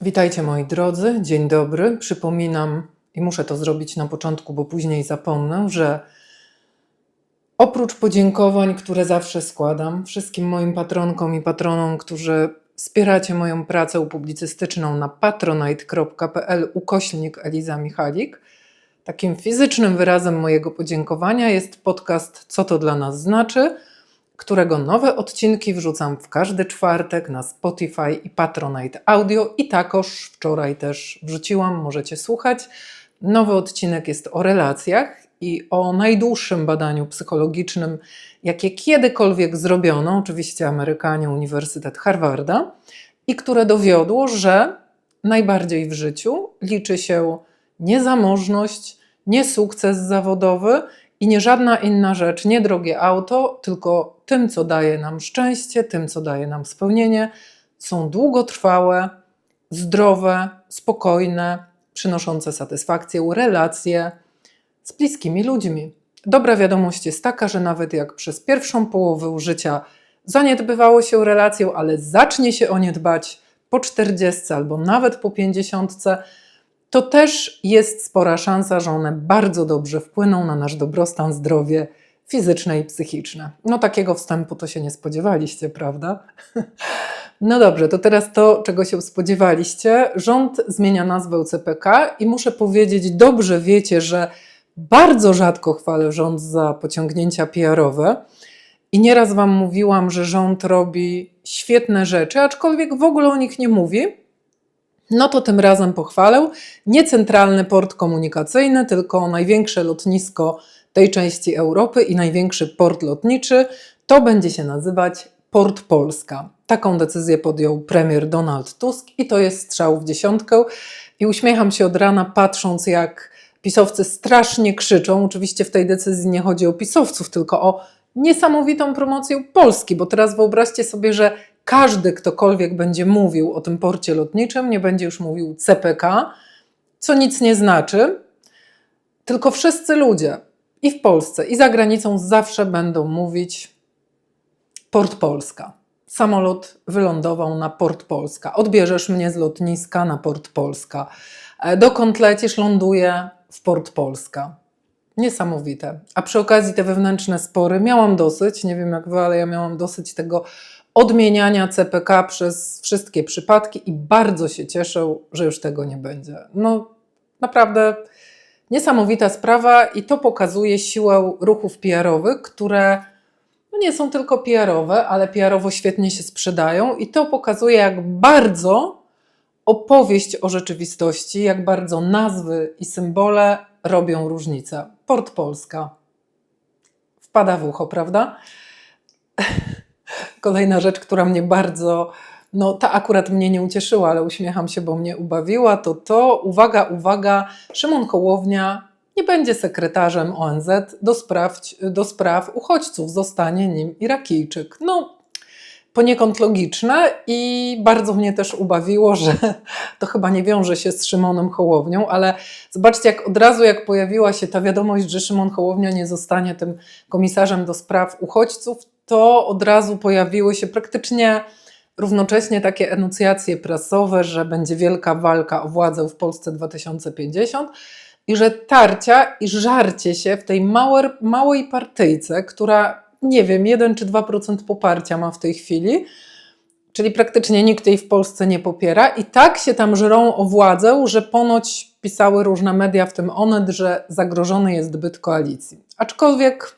Witajcie moi drodzy, dzień dobry. Przypominam i muszę to zrobić na początku, bo później zapomnę, że oprócz podziękowań, które zawsze składam wszystkim moim patronkom i patronom, którzy wspieracie moją pracę publicystyczną na patronite.pl ukośnik Eliza Michalik, takim fizycznym wyrazem mojego podziękowania jest podcast Co to dla nas znaczy, którego nowe odcinki wrzucam w każdy czwartek na Spotify i Patronite Audio i takoż wczoraj też wrzuciłam, możecie słuchać. Nowy odcinek jest o relacjach i o najdłuższym badaniu psychologicznym, jakie kiedykolwiek zrobiono, oczywiście Amerykanie, Uniwersytet Harvarda, i które dowiodło, że najbardziej w życiu liczy się nie zamożność, nie sukces zawodowy i nie żadna inna rzecz, nie drogie auto, tylko tym, co daje nam szczęście, tym, co daje nam spełnienie, są długotrwałe, zdrowe, spokojne, przynoszące satysfakcję relacje z bliskimi ludźmi. Dobra wiadomość jest taka, że nawet jak przez pierwszą połowę życia zaniedbywało się relacją, ale zacznie się o nie dbać po 40 albo nawet po 50, to też jest spora szansa, że one bardzo dobrze wpłyną na nasz dobrostan, zdrowie fizyczne i psychiczne. No takiego wstępu to się nie spodziewaliście, prawda? No dobrze, to teraz to, czego się spodziewaliście. Rząd zmienia nazwę CPK i muszę powiedzieć, dobrze wiecie, że bardzo rzadko chwalę rząd za pociągnięcia PR-owe. I nieraz Wam mówiłam, że rząd robi świetne rzeczy, aczkolwiek w ogóle o nich nie mówi. No to tym razem pochwalę. Nie centralny port komunikacyjny, tylko największe lotnisko tej części Europy i największy port lotniczy. To będzie się nazywać Port Polska. Taką decyzję podjął premier Donald Tusk i to jest strzał w dziesiątkę. I uśmiecham się od rana, patrząc, jak pisowcy strasznie krzyczą. Oczywiście w tej decyzji nie chodzi o pisowców, tylko o niesamowitą promocję Polski, bo teraz wyobraźcie sobie, że każdy, ktokolwiek będzie mówił o tym porcie lotniczym, nie będzie już mówił CPK, co nic nie znaczy, tylko wszyscy ludzie i w Polsce, i za granicą zawsze będą mówić Port Polska. Samolot wylądował na Port Polska. Odbierzesz mnie z lotniska na Port Polska. E, Dokąd lecisz, ląduję w Port Polska. Niesamowite. A przy okazji te wewnętrzne spory miałam dosyć, nie wiem jak wy, ale ja miałam dosyć tego odmieniania CPK przez wszystkie przypadki i bardzo się cieszę, że już tego nie będzie. No naprawdę niesamowita sprawa i to pokazuje siłę ruchów PR-owych, które no nie są tylko PR-owe, ale PR-owo świetnie się sprzedają i to pokazuje jak bardzo opowieść o rzeczywistości, jak bardzo nazwy i symbole robią różnicę. Port Polska. Wpada w ucho, prawda? Kolejna rzecz, która mnie bardzo, no ta akurat mnie nie ucieszyła, ale uśmiecham się, bo mnie ubawiła, to to, uwaga, uwaga, Szymon Hołownia nie będzie sekretarzem ONZ do spraw, do spraw uchodźców, zostanie nim Irakijczyk. No, poniekąd logiczne i bardzo mnie też ubawiło, że to chyba nie wiąże się z Szymonem Hołownią, ale zobaczcie, jak od razu jak pojawiła się ta wiadomość, że Szymon Hołownia nie zostanie tym komisarzem do spraw uchodźców, to od razu pojawiły się praktycznie równocześnie takie enuncjacje prasowe, że będzie wielka walka o władzę w Polsce 2050 i że tarcia i żarcie się w tej małej, małej partyjce, która nie wiem, 1 czy 2% poparcia ma w tej chwili, czyli praktycznie nikt jej w Polsce nie popiera i tak się tam żrą o władzę, że ponoć pisały różne media, w tym Onet, że zagrożony jest byt koalicji. Aczkolwiek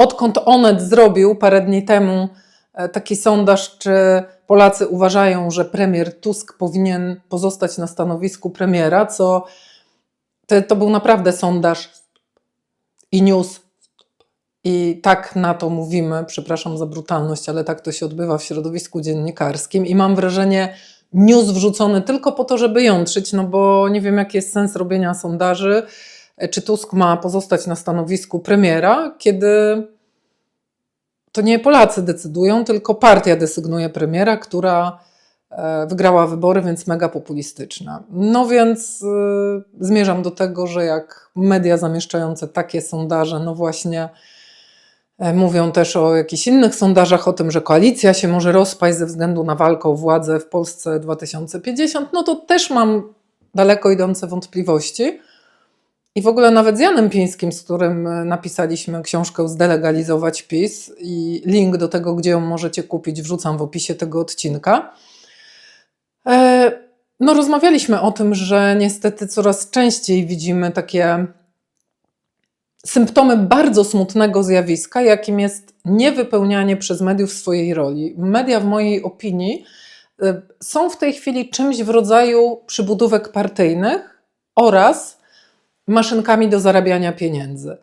odkąd Onet zrobił parę dni temu e, taki sondaż, czy Polacy uważają, że premier Tusk powinien pozostać na stanowisku premiera, co to, to był naprawdę sondaż i news. I tak na to mówimy, przepraszam za brutalność, ale tak to się odbywa w środowisku dziennikarskim. I mam wrażenie, news wrzucony tylko po to, żeby jątrzyć, no bo nie wiem, jaki jest sens robienia sondaży. Czy Tusk ma pozostać na stanowisku premiera, kiedy to nie Polacy decydują, tylko partia desygnuje premiera, która e, wygrała wybory, więc mega populistyczna. No więc y, zmierzam do tego, że jak media zamieszczające takie sondaże, no właśnie E, Mówią też o jakichś innych sondażach, o tym, że koalicja się może rozpaść ze względu na walkę o władzę w Polsce 2050. No to też mam daleko idące wątpliwości. I w ogóle nawet z Janem Pińskim, z którym e, napisaliśmy książkę Zdelegalizować PiS i link do tego, gdzie ją możecie kupić, wrzucam w opisie tego odcinka. E, No, rozmawialiśmy o tym, że niestety coraz częściej widzimy takie symptomy bardzo smutnego zjawiska, jakim jest niewypełnianie przez mediów swojej roli. Media, w mojej opinii, y, są w tej chwili czymś w rodzaju przybudówek partyjnych oraz maszynkami do zarabiania pieniędzy.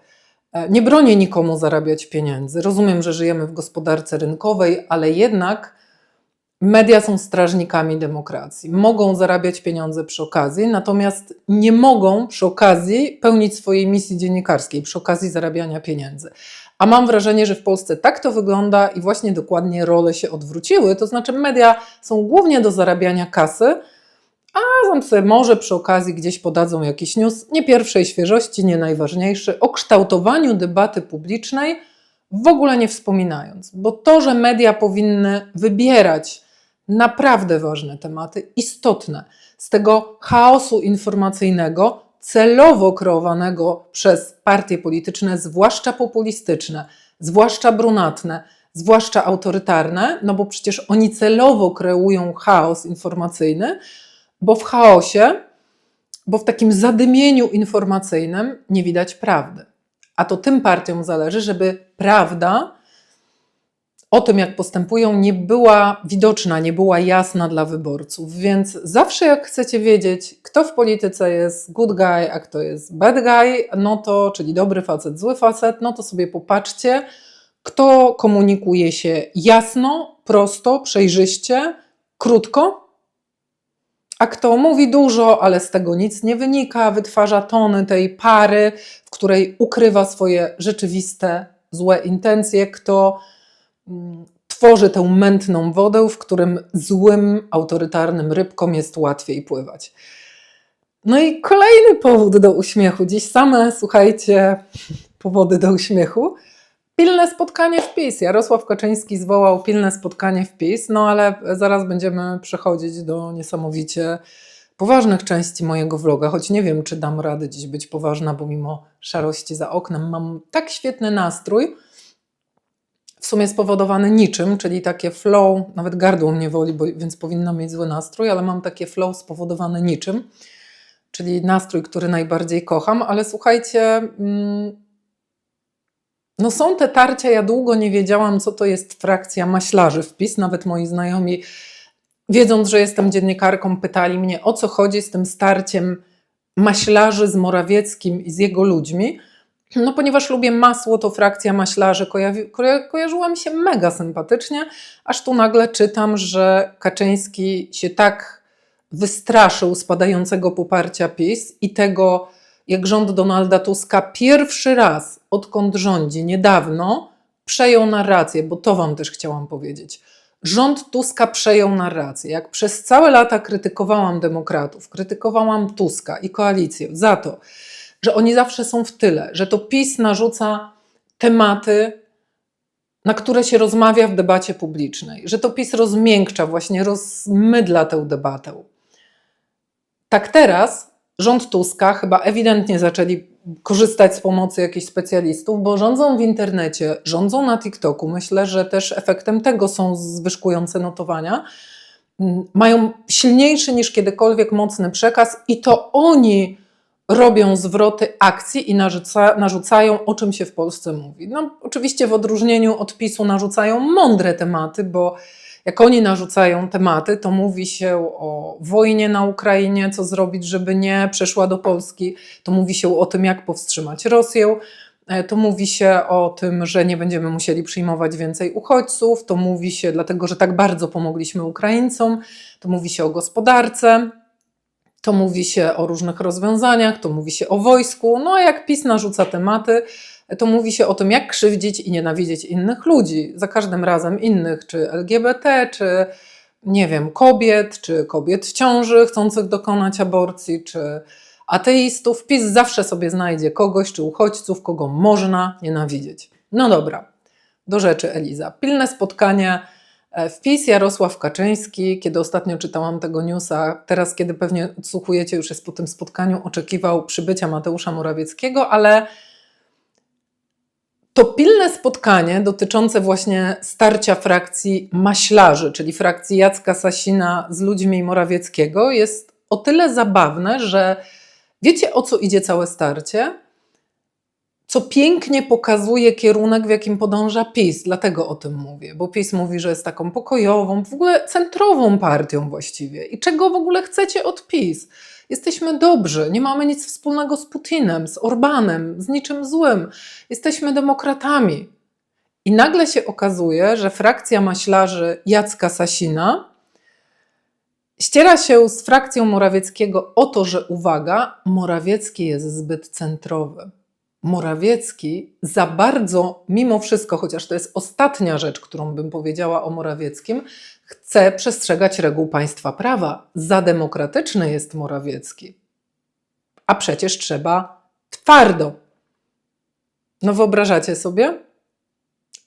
E, Nie bronię nikomu zarabiać pieniędzy. Rozumiem, że żyjemy w gospodarce rynkowej, ale jednak media są strażnikami demokracji. Mogą zarabiać pieniądze przy okazji, natomiast nie mogą przy okazji pełnić swojej misji dziennikarskiej, przy okazji zarabiania pieniędzy. A mam wrażenie, że w Polsce tak to wygląda i właśnie dokładnie role się odwróciły. To znaczy, media są głównie do zarabiania kasy, a tam sobie może przy okazji gdzieś podadzą jakiś news, nie pierwszej świeżości, nie najważniejszy, o kształtowaniu debaty publicznej w ogóle nie wspominając. Bo to, że media powinny wybierać naprawdę ważne tematy, istotne, z tego chaosu informacyjnego, celowo kreowanego przez partie polityczne, zwłaszcza populistyczne, zwłaszcza brunatne, zwłaszcza autorytarne, no bo przecież oni celowo kreują chaos informacyjny, bo w chaosie, bo w takim zadymieniu informacyjnym nie widać prawdy. A to tym partiom zależy, żeby prawda o tym, jak postępują, nie była widoczna, nie była jasna dla wyborców. Więc zawsze, jak chcecie wiedzieć, kto w polityce jest good guy, a kto jest bad guy, no to, czyli dobry facet, zły facet, no to sobie popatrzcie, kto komunikuje się jasno, prosto, przejrzyście, krótko, a kto mówi dużo, ale z tego nic nie wynika, wytwarza tony tej pary, w której ukrywa swoje rzeczywiste złe intencje, kto mm, tworzy tę mętną wodę, w którym złym, autorytarnym rybkom jest łatwiej pływać. No i kolejny powód do uśmiechu. Dziś same, słuchajcie, powody do uśmiechu. Pilne spotkanie w PiS. Jarosław Kaczyński zwołał pilne spotkanie w PiS, no ale zaraz będziemy przechodzić do niesamowicie poważnych części mojego vloga, choć nie wiem, czy dam radę dziś być poważna, bo mimo szarości za oknem mam tak świetny nastrój, w sumie spowodowany niczym, czyli takie flow, nawet gardło mnie woli, bo, więc powinna mieć zły nastrój, ale mam takie flow spowodowane niczym, czyli nastrój, który najbardziej kocham, ale słuchajcie, mm, no są te tarcia, ja długo nie wiedziałam, co to jest frakcja maślarzy. W PiS, nawet moi znajomi, wiedząc, że jestem dziennikarką, pytali mnie, o co chodzi z tym starciem maślarzy z Morawieckim i z jego ludźmi, no, ponieważ lubię masło, to frakcja maślarzy koja, kojarzyła mi się mega sympatycznie, aż tu nagle czytam, że Kaczyński się tak wystraszył spadającego poparcia PiS i tego, jak rząd Donalda Tuska pierwszy raz, odkąd rządzi, niedawno, przejął narrację, bo to Wam też chciałam powiedzieć. Rząd Tuska przejął narrację. Jak przez całe lata krytykowałam demokratów, krytykowałam Tuska i koalicję za to, że oni zawsze są w tyle, że to PiS narzuca tematy, na które się rozmawia w debacie publicznej, że to PiS rozmiękcza, właśnie rozmydla tę debatę. Tak teraz rząd Tuska chyba ewidentnie zaczęli korzystać z pomocy jakichś specjalistów, bo rządzą w internecie, rządzą na TikToku. Myślę, że też efektem tego są zwyżkujące notowania. Mm, Mają silniejszy niż kiedykolwiek mocny przekaz i to oni robią zwroty akcji i narzuca, narzucają, o czym się w Polsce mówi. No, oczywiście w odróżnieniu od PiSu narzucają mądre tematy, bo jak oni narzucają tematy, to mówi się o wojnie na Ukrainie, co zrobić, żeby nie przeszła do Polski, to mówi się o tym, jak powstrzymać Rosję, e, to mówi się o tym, że nie będziemy musieli przyjmować więcej uchodźców, to mówi się, dlatego że tak bardzo pomogliśmy Ukraińcom, to mówi się o gospodarce, to mówi się o różnych rozwiązaniach, to mówi się o wojsku. No a jak PiS narzuca tematy, to mówi się o tym, jak krzywdzić i nienawidzieć innych ludzi. Za każdym razem innych, czy LGBT, czy nie wiem, kobiet, czy kobiet w ciąży chcących dokonać aborcji, czy ateistów. PiS zawsze sobie znajdzie kogoś, czy uchodźców, kogo można nienawidzieć. No dobra. Do rzeczy, Eliza. Pilne spotkanie e, wpis Jarosław Kaczyński, kiedy ostatnio czytałam tego newsa, teraz kiedy pewnie odsłuchujecie, już jest po tym spotkaniu, oczekiwał przybycia Mateusza Morawieckiego, ale to pilne spotkanie dotyczące właśnie starcia frakcji maślarzy, czyli frakcji Jacka Sasina z ludźmi Morawieckiego, jest o tyle zabawne, że wiecie o co idzie całe starcie? Co pięknie pokazuje kierunek, w jakim podąża PiS. Dlatego o tym mówię, bo PiS mówi, że jest taką pokojową, w ogóle centrową partią właściwie. I czego w ogóle chcecie od PiS? Jesteśmy dobrzy, nie mamy nic wspólnego z Putinem, z Orbanem, z niczym złym. Jesteśmy demokratami. I nagle się okazuje, że frakcja maślarzy Jacka Sasina ściera się z frakcją Morawieckiego o to, że uwaga, Morawiecki jest zbyt centrowy. Morawiecki za bardzo, mimo wszystko, chociaż to jest ostatnia rzecz, którą bym powiedziała o Morawieckim, chce przestrzegać reguł państwa prawa. Za demokratyczny jest Morawiecki. A przecież trzeba twardo. No wyobrażacie sobie?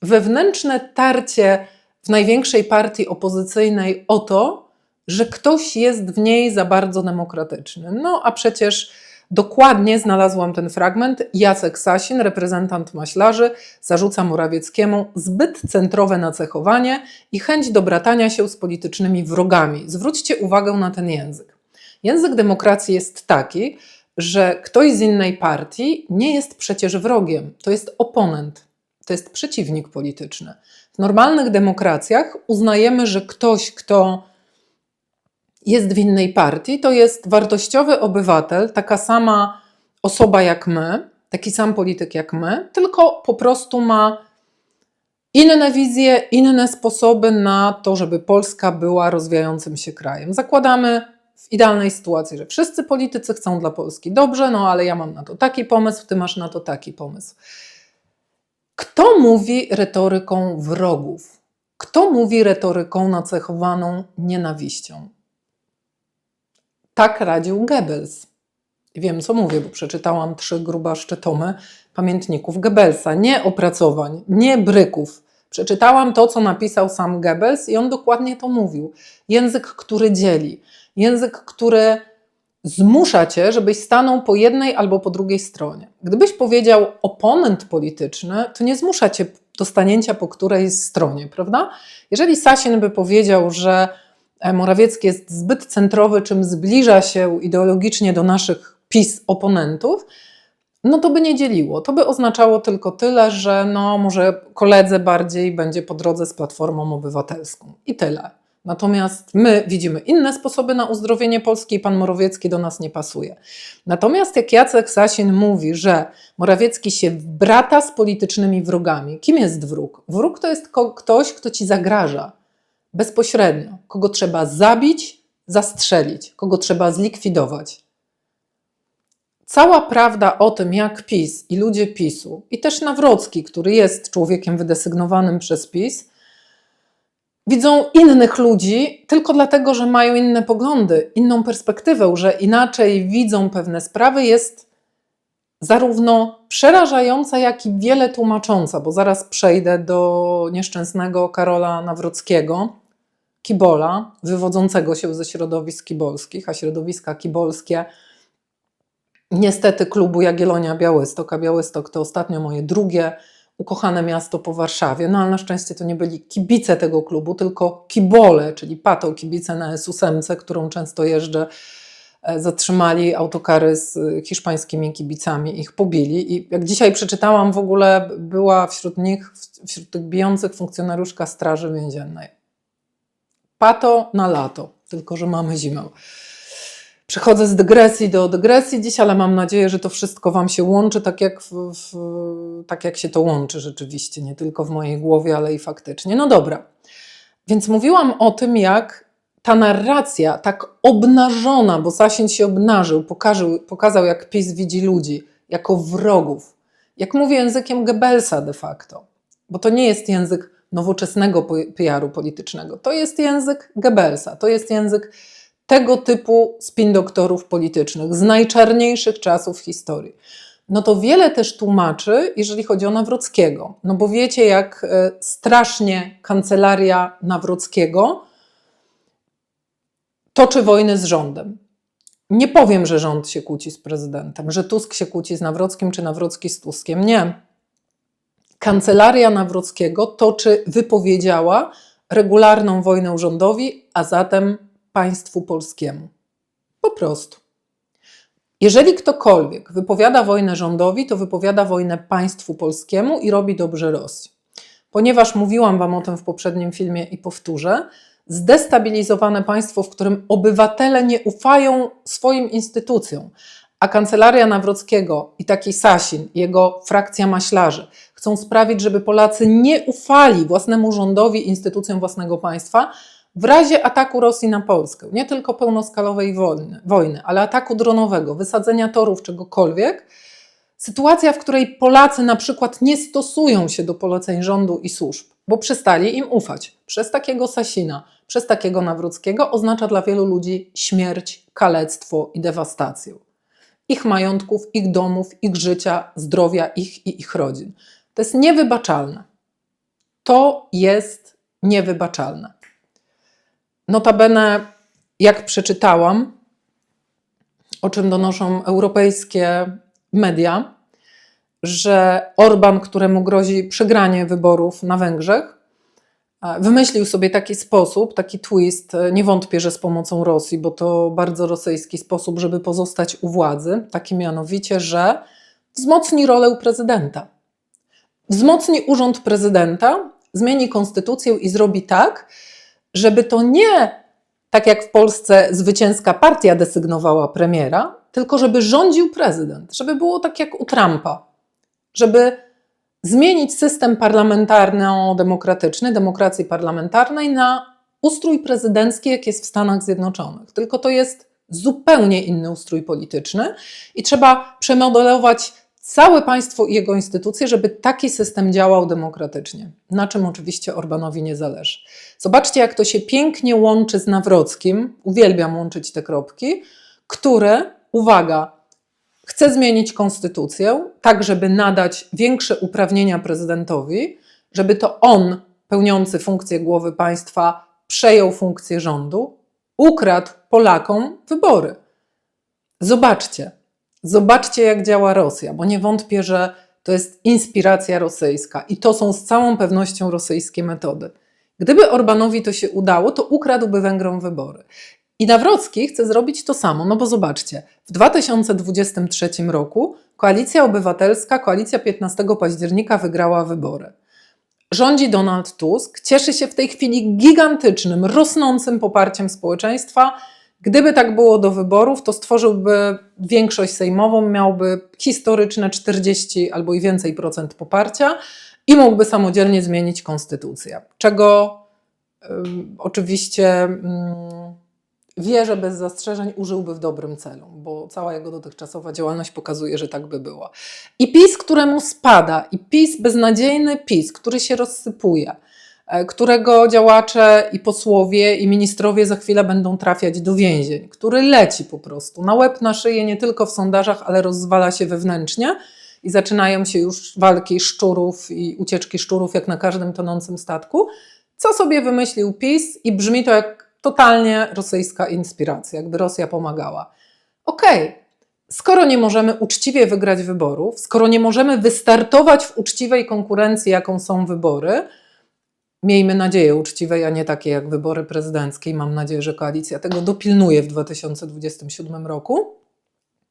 Wewnętrzne tarcie w największej partii opozycyjnej o to, że ktoś jest w niej za bardzo demokratyczny. No a przecież dokładnie znalazłam ten fragment. Jacek Sasin, reprezentant maślarzy, zarzuca Morawieckiemu zbyt centrowe nacechowanie i chęć do bratania się z politycznymi wrogami. Zwróćcie uwagę na ten język. Język demokracji jest taki, że ktoś z innej partii nie jest przecież wrogiem, to jest oponent, to jest przeciwnik polityczny. W normalnych demokracjach uznajemy, że ktoś, kto jest w innej partii, to jest wartościowy obywatel, taka sama osoba jak my, taki sam polityk jak my, tylko po prostu ma inne wizje, inne sposoby na to, żeby Polska była rozwijającym się krajem. Zakładamy w idealnej sytuacji, że wszyscy politycy chcą dla Polski dobrze, no ale ja mam na to taki pomysł, ty masz na to taki pomysł. Kto mówi retoryką wrogów? Kto mówi retoryką nacechowaną nienawiścią? Tak radził Goebbels. Wiem, co mówię, bo przeczytałam trzy grubaszcze tomy pamiętników Goebbelsa. Nie opracowań, nie bryków. Przeczytałam to, co napisał sam Goebbels i on dokładnie to mówił. Język, który dzieli. Język, który zmusza cię, żebyś stanął po jednej albo po drugiej stronie. Gdybyś powiedział oponent polityczny, to nie zmusza cię do stanięcia po której stronie, prawda? Jeżeli Sasin by powiedział, że Morawiecki jest zbyt centrowy, czym zbliża się ideologicznie do naszych PiS oponentów, no to by nie dzieliło. To by oznaczało tylko tyle, że no może koledze bardziej będzie po drodze z Platformą Obywatelską. I tyle. Natomiast my widzimy inne sposoby na uzdrowienie Polski i pan Morawiecki do nas nie pasuje. Natomiast jak Jacek Sasin mówi, że Morawiecki się brata z politycznymi wrogami, kim jest wróg? Wróg to jest ktoś, kto ci zagraża bezpośrednio, kogo trzeba zabić, zastrzelić, kogo trzeba zlikwidować. Cała prawda o tym, jak PiS i ludzie PiSu, i też Nawrocki, który jest człowiekiem wydesygnowanym przez PiS, widzą innych ludzi tylko dlatego, że mają inne poglądy, inną perspektywę, że inaczej widzą pewne sprawy, jest zarówno przerażająca, jak i wiele tłumacząca, bo zaraz przejdę do nieszczęsnego Karola Nawrockiego, kibola, wywodzącego się ze środowisk kibolskich, a środowiska kibolskie niestety klubu Jagiellonia Białystok, a Białystok to ostatnio moje drugie ukochane miasto po Warszawie, no ale na szczęście to nie byli kibice tego klubu, tylko kibole, czyli pato kibice na S8, którą często jeżdżę, zatrzymali autokary z hiszpańskimi kibicami, ich pobili i jak dzisiaj przeczytałam w ogóle była wśród nich, wśród tych bijących funkcjonariuszka Straży Więziennej. Pato na lato, tylko że mamy zimę. Przechodzę z dygresji do dygresji dziś, ale mam nadzieję, że to wszystko Wam się łączy tak jak, w, w, tak jak się to łączy rzeczywiście, nie tylko w mojej głowie, ale i faktycznie. No dobra, więc mówiłam o tym, jak ta narracja tak obnażona, bo Sasin się obnażył, pokazał, pokazał jak PiS widzi ludzi jako wrogów, jak mówi językiem Goebbelsa de facto, bo to nie jest język nowoczesnego PR-u politycznego. To jest język Goebbelsa, to jest język tego typu spin doktorów politycznych z najczarniejszych czasów historii. no to wiele też tłumaczy, jeżeli chodzi o Nawrockiego. No bo wiecie, jak e, strasznie kancelaria Nawrockiego toczy wojnę z rządem. Nie powiem, że rząd się kłóci z prezydentem, że Tusk się kłóci z Nawrockim, czy Nawrocki z Tuskiem. Nie. Kancelaria Nawrockiego toczy, wypowiedziała regularną wojnę rządowi, a zatem państwu polskiemu. Po prostu. Jeżeli ktokolwiek wypowiada wojnę rządowi, to wypowiada wojnę państwu polskiemu i robi dobrze Rosji. Ponieważ mówiłam Wam o tym w poprzednim filmie i powtórzę, zdestabilizowane państwo, w którym obywatele nie ufają swoim instytucjom, a kancelaria Nawrockiego i taki Sasin, jego frakcja maślarzy, chcą sprawić, żeby Polacy nie ufali własnemu rządowi, instytucjom własnego państwa, w razie ataku Rosji na Polskę, nie tylko pełnoskalowej wojny, wojny, ale ataku dronowego, wysadzenia torów, czegokolwiek, sytuacja, w której Polacy na przykład nie stosują się do poleceń rządu i służb, bo przestali im ufać, przez takiego Sasina, przez takiego Nawrockiego, oznacza dla wielu ludzi śmierć, kalectwo i dewastację. Ich majątków, ich domów, ich życia, zdrowia ich i ich rodzin. To jest niewybaczalne. To jest niewybaczalne. Notabene, jak przeczytałam, o czym donoszą europejskie media, że Orban, któremu grozi przegranie wyborów na Węgrzech, e, wymyślił sobie taki sposób, taki twist, e, nie wątpię, że z pomocą Rosji, bo to bardzo rosyjski sposób, żeby pozostać u władzy, taki mianowicie, że wzmocni rolę prezydenta. Wzmocni urząd prezydenta, zmieni konstytucję i zrobi tak, żeby to nie tak jak w Polsce zwycięska partia desygnowała premiera, tylko żeby rządził prezydent, żeby było tak jak u Trumpa, żeby zmienić system parlamentarno-demokratyczny, demokracji parlamentarnej na ustrój prezydencki, jak jest w Stanach Zjednoczonych. Tylko to jest zupełnie inny ustrój polityczny i trzeba przemodelować całe państwo i jego instytucje, żeby taki system działał demokratycznie, na czym oczywiście Orbanowi nie zależy. Zobaczcie, jak to się pięknie łączy z Nawrockim, uwielbiam łączyć te kropki, które, uwaga, chce zmienić konstytucję, tak żeby nadać większe uprawnienia prezydentowi, żeby to on, pełniący funkcję głowy państwa, przejął funkcję rządu, ukradł Polakom wybory. Zobaczcie, Zobaczcie, jak działa Rosja, bo nie wątpię, że to jest inspiracja rosyjska i to są z całą pewnością rosyjskie metody. Gdyby Orbanowi to się udało, to ukradłby Węgrom wybory. I Nawrocki chce zrobić to samo, no bo zobaczcie, w 2023 roku Koalicja Obywatelska, koalicja 15 października wygrała wybory. Rządzi Donald Tusk, cieszy się w tej chwili gigantycznym, rosnącym poparciem społeczeństwa Gdyby tak było do wyborów, to stworzyłby większość sejmową, miałby historyczne 40 albo i więcej procent poparcia i mógłby samodzielnie zmienić konstytucję. Czego y, oczywiście y, wie, że bez zastrzeżeń użyłby w dobrym celu, bo cała jego dotychczasowa działalność pokazuje, że tak by było. I PiS, któremu spada, i PiS, beznadziejny PiS, który się rozsypuje E, którego działacze i posłowie i ministrowie za chwilę będą trafiać do więzień, który leci po prostu na łeb, na szyję, nie tylko w sondażach, ale rozwala się wewnętrznie i zaczynają się już walki szczurów i ucieczki szczurów, jak na każdym tonącym statku. Co sobie wymyślił PiS i brzmi to jak totalnie rosyjska inspiracja, jakby Rosja pomagała. Okej, okay. skoro nie możemy uczciwie wygrać wyborów, skoro nie możemy wystartować w uczciwej konkurencji, jaką są wybory, miejmy nadzieję uczciwej, a nie takie jak wybory prezydenckie. I mam nadzieję, że koalicja tego dopilnuje w 2027 roku.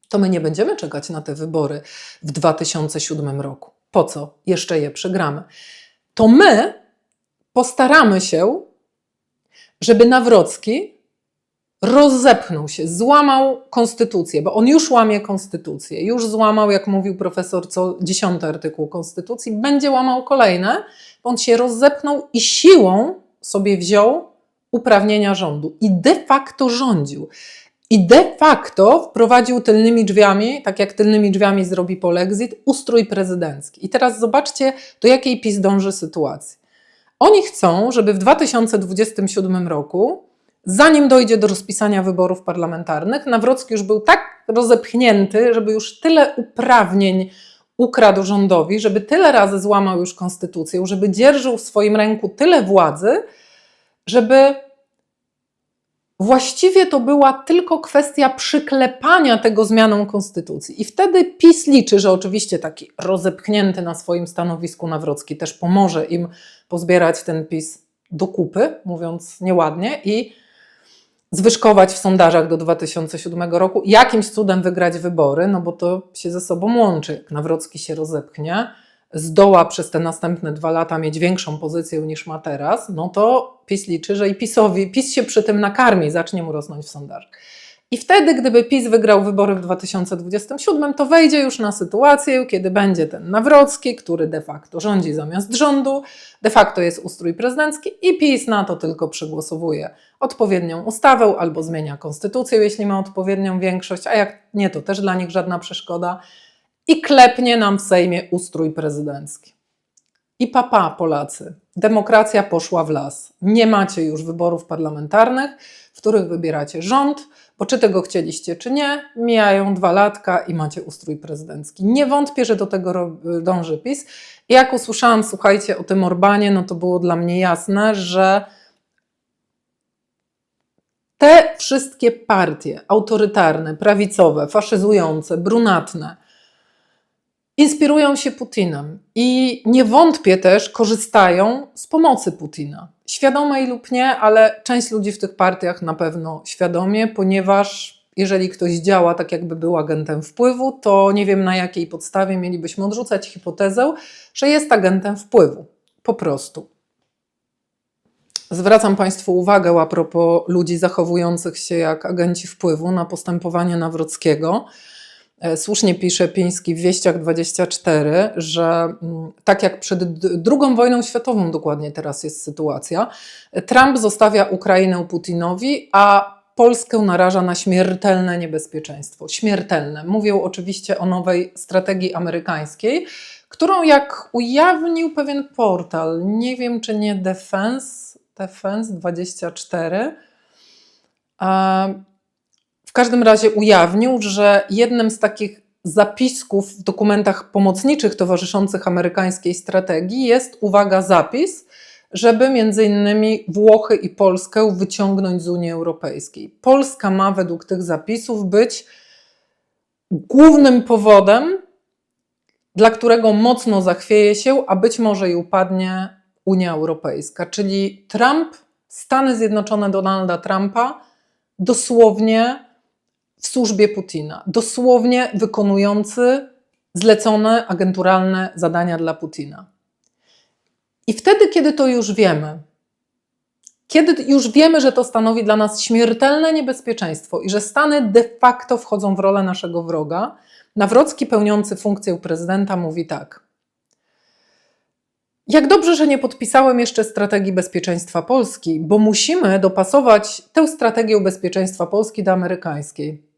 To my nie będziemy czekać na te wybory w 2007 roku. Po co? Jeszcze je przegramy. To my postaramy się, żeby Nawrocki rozepchnął się, złamał konstytucję, bo on już łamie konstytucję, już złamał, jak mówił profesor, co dziesiąty artykuł konstytucji, będzie łamał kolejne, bo on się rozepchnął i siłą sobie wziął uprawnienia rządu i de facto rządził. I de facto wprowadził tylnymi drzwiami, tak jak tylnymi drzwiami zrobi polexit, ustrój prezydencki. I teraz zobaczcie, do jakiej PiS dąży sytuacji. Oni chcą, żeby w 2027 roku zanim dojdzie do rozpisania wyborów parlamentarnych, Nawrocki już był tak rozepchnięty, żeby już tyle uprawnień ukradł rządowi, żeby tyle razy złamał już konstytucję, żeby dzierżył w swoim ręku tyle władzy, żeby właściwie to była tylko kwestia przyklepania tego zmianą konstytucji. I wtedy PiS liczy, że oczywiście taki rozepchnięty na swoim stanowisku Nawrocki też pomoże im pozbierać ten PiS do kupy, mówiąc nieładnie, i zwyżkować w sondażach do 2007 roku, jakimś cudem wygrać wybory, no bo to się ze sobą łączy. Jak Nawrocki się rozepchnie, zdoła przez te następne dwa lata mieć większą pozycję niż ma teraz, no to PiS liczy, że i PiSowi, PiS się przy tym nakarmi, zacznie mu rosnąć w sondażach. I wtedy, gdyby PiS wygrał wybory w 2027, to wejdzie już na sytuację, kiedy będzie ten Nawrocki, który de facto rządzi zamiast rządu, de facto jest ustrój prezydencki i PiS na to tylko przegłosowuje odpowiednią ustawę albo zmienia konstytucję, jeśli ma odpowiednią większość, a jak nie, to też dla nich żadna przeszkoda i klepnie nam w Sejmie ustrój prezydencki. I papa Polacy, demokracja poszła w las. Nie macie już wyborów parlamentarnych, w których wybieracie rząd, bo czy tego chcieliście, czy nie, mijają dwa latka i macie ustrój prezydencki. Nie wątpię, że do tego dąży PiS. Jak usłyszałam, słuchajcie, o tym Orbanie, no to było dla mnie jasne, że te wszystkie partie autorytarne, prawicowe, faszyzujące, brunatne, inspirują się Putinem i nie wątpię też, korzystają z pomocy Putina. Świadomej lub nie, ale część ludzi w tych partiach na pewno świadomie, ponieważ jeżeli ktoś działa tak, jakby był agentem wpływu, to nie wiem na jakiej podstawie mielibyśmy odrzucać hipotezę, że jest agentem wpływu. Po prostu. Zwracam Państwu uwagę a propos ludzi zachowujących się jak agenci wpływu na postępowanie Nawrockiego. E, Słusznie pisze Piński w Wieściach 24, że mm, tak jak przed II wojną światową dokładnie teraz jest sytuacja, Trump zostawia Ukrainę Putinowi, a Polskę naraża na śmiertelne niebezpieczeństwo. Śmiertelne. Mówią oczywiście o nowej strategii amerykańskiej, którą jak ujawnił pewien portal, nie wiem czy nie Defense, Defense 24, e, w każdym razie ujawnił, że jednym z takich zapisków w dokumentach pomocniczych towarzyszących amerykańskiej strategii jest, uwaga, zapis, żeby między innymi Włochy i Polskę wyciągnąć z Unii Europejskiej. Polska ma według tych zapisów być głównym powodem, dla którego mocno zachwieje się, a być może i upadnie Unia Europejska. Czyli Trump, Stany Zjednoczone Donalda Trumpa, dosłownie w służbie Putina, dosłownie wykonujący zlecone agenturalne zadania dla Putina. I wtedy, kiedy to już wiemy, kiedy już wiemy, że to stanowi dla nas śmiertelne niebezpieczeństwo i że Stany de facto wchodzą w rolę naszego wroga, Nawrocki pełniący funkcję prezydenta mówi tak. Jak dobrze, że nie podpisałem jeszcze strategii bezpieczeństwa Polski, bo musimy dopasować tę strategię bezpieczeństwa Polski do amerykańskiej.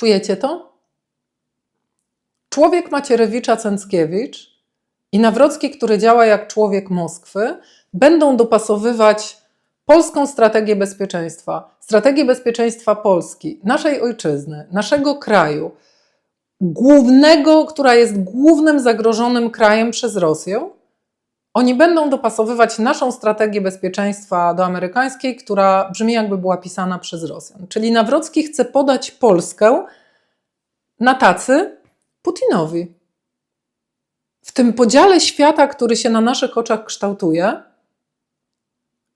Czujecie to? Człowiek Macierewicza Cęckiewicz i Nawrocki, który działa jak człowiek Moskwy, będą dopasowywać polską strategię bezpieczeństwa, strategię bezpieczeństwa Polski, naszej ojczyzny, naszego kraju, głównego, która jest głównym zagrożonym krajem przez Rosję. Oni będą dopasowywać naszą strategię bezpieczeństwa do amerykańskiej, która brzmi jakby była pisana przez Rosjan. Czyli Nawrocki chce podać Polskę na tacy Putinowi. W tym podziale świata, który się na naszych oczach kształtuje,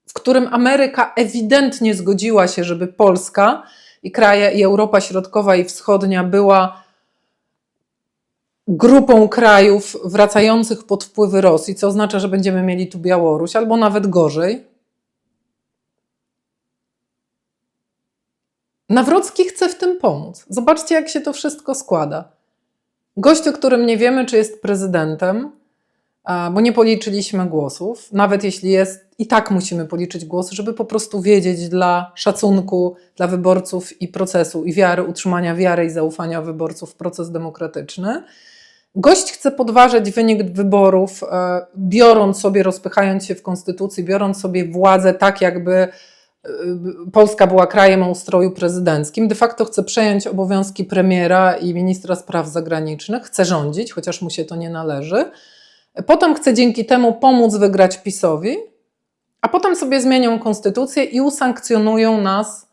w którym Ameryka ewidentnie zgodziła się, żeby Polska i kraje i Europa Środkowa i Wschodnia była grupą krajów wracających pod wpływy Rosji, co oznacza, że będziemy mieli tu Białoruś, albo nawet gorzej. Nawrocki chce w tym pomóc. Zobaczcie, jak się to wszystko składa. Gość, o którym nie wiemy, czy jest prezydentem, bo nie policzyliśmy głosów, nawet jeśli jest, i tak musimy policzyć głosy, żeby po prostu wiedzieć dla szacunku dla wyborców i procesu, i wiary, utrzymania wiary i zaufania wyborców w proces demokratyczny. Gość chce podważyć wynik wyborów, e, biorąc sobie, rozpychając się w konstytucji, biorąc sobie władzę tak, jakby y, Polska była krajem o ustroju prezydenckim, de facto chce przejąć obowiązki premiera i ministra spraw zagranicznych, chce rządzić, chociaż mu się to nie należy. Potem chce dzięki temu pomóc wygrać PiSowi, a potem sobie zmienią konstytucję i usankcjonują nas,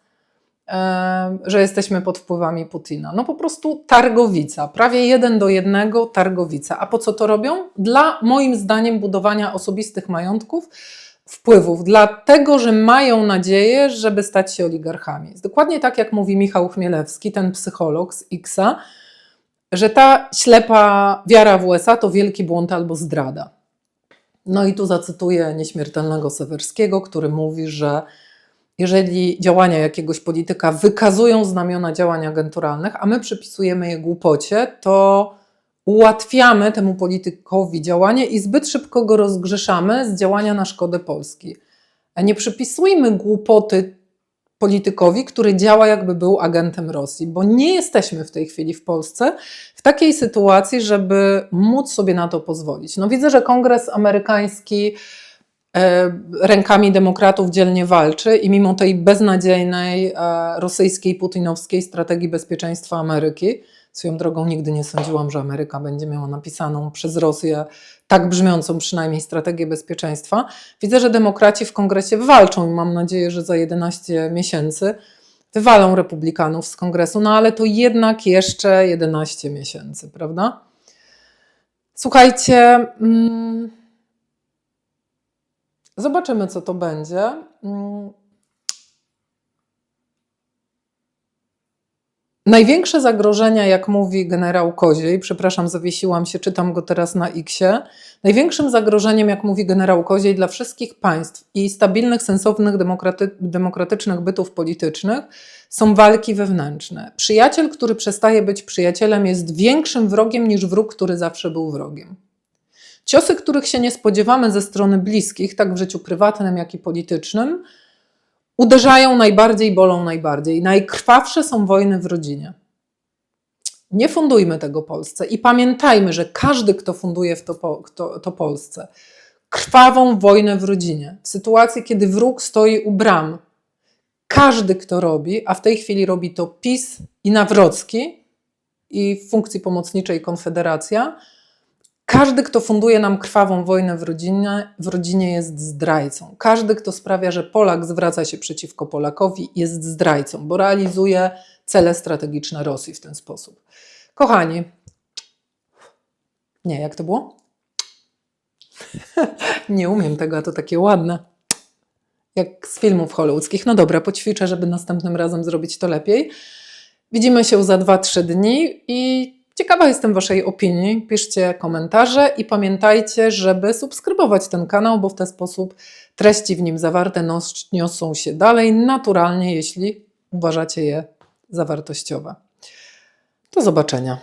e, że jesteśmy pod wpływami Putina. No po prostu targowica, prawie jeden do jednego targowica. A po co to robią? Dla moim zdaniem budowania osobistych majątków, wpływów, dlatego że mają nadzieję, żeby stać się oligarchami. Dokładnie tak jak mówi Michał Chmielewski, ten psycholog z Xa, że ta ślepa wiara w USA to wielki błąd albo zdrada. No i tu zacytuję nieśmiertelnego Sewerskiego, który mówi, że jeżeli działania jakiegoś polityka wykazują znamiona działań agenturalnych, a my przypisujemy je głupocie, to ułatwiamy temu politykowi działanie i zbyt szybko go rozgrzeszamy z działania na szkodę Polski. Nie przypisujmy głupoty politykowi, który działa jakby był agentem Rosji, bo nie jesteśmy w tej chwili w Polsce w takiej sytuacji, żeby móc sobie na to pozwolić. No widzę, że Kongres amerykański e, rękami demokratów dzielnie walczy i mimo tej beznadziejnej e, rosyjskiej, putinowskiej strategii bezpieczeństwa Ameryki, swoją drogą nigdy nie sądziłam, że Ameryka będzie miała napisaną przez Rosję tak brzmiącą przynajmniej strategię bezpieczeństwa. Widzę, że demokraci w kongresie walczą i mam nadzieję, że za 11 miesięcy wywalą republikanów z kongresu, no ale to jednak jeszcze 11 miesięcy, prawda? Słuchajcie, mm, zobaczymy, co to będzie. Największe zagrożenia, jak mówi generał Koziej, przepraszam, zawiesiłam się, czytam go teraz na X-ie. Największym zagrożeniem, jak mówi generał Koziej, dla wszystkich państw i stabilnych, sensownych, demokraty, demokratycznych bytów politycznych są walki wewnętrzne. Przyjaciel, który przestaje być przyjacielem, jest większym wrogiem niż wróg, który zawsze był wrogiem. Ciosy, których się nie spodziewamy ze strony bliskich, tak w życiu prywatnym, jak i politycznym, uderzają najbardziej, bolą najbardziej. Najkrwawsze są wojny w rodzinie. Nie fundujmy tego Polsce i pamiętajmy, że każdy, kto funduje w to, to Polsce, krwawą wojnę w rodzinie, w sytuacji, kiedy wróg stoi u bram, każdy, kto robi, a w tej chwili robi to PiS i Nawrocki i w funkcji pomocniczej Konfederacja, każdy, kto funduje nam krwawą wojnę w rodzinie, w rodzinie jest zdrajcą. Każdy, kto sprawia, że Polak zwraca się przeciwko Polakowi, jest zdrajcą, bo realizuje cele strategiczne Rosji w ten sposób. Kochani, nie, jak to było? nie umiem tego, a to takie ładne. Jak z filmów hollywoodzkich. No dobra, poćwiczę, żeby następnym razem zrobić to lepiej. Widzimy się za 2-3 dni i ciekawa jestem Waszej opinii. Piszcie komentarze i pamiętajcie, żeby subskrybować ten kanał, bo w ten sposób treści w nim zawarte niosą się dalej naturalnie, jeśli uważacie je za wartościowe. Do zobaczenia.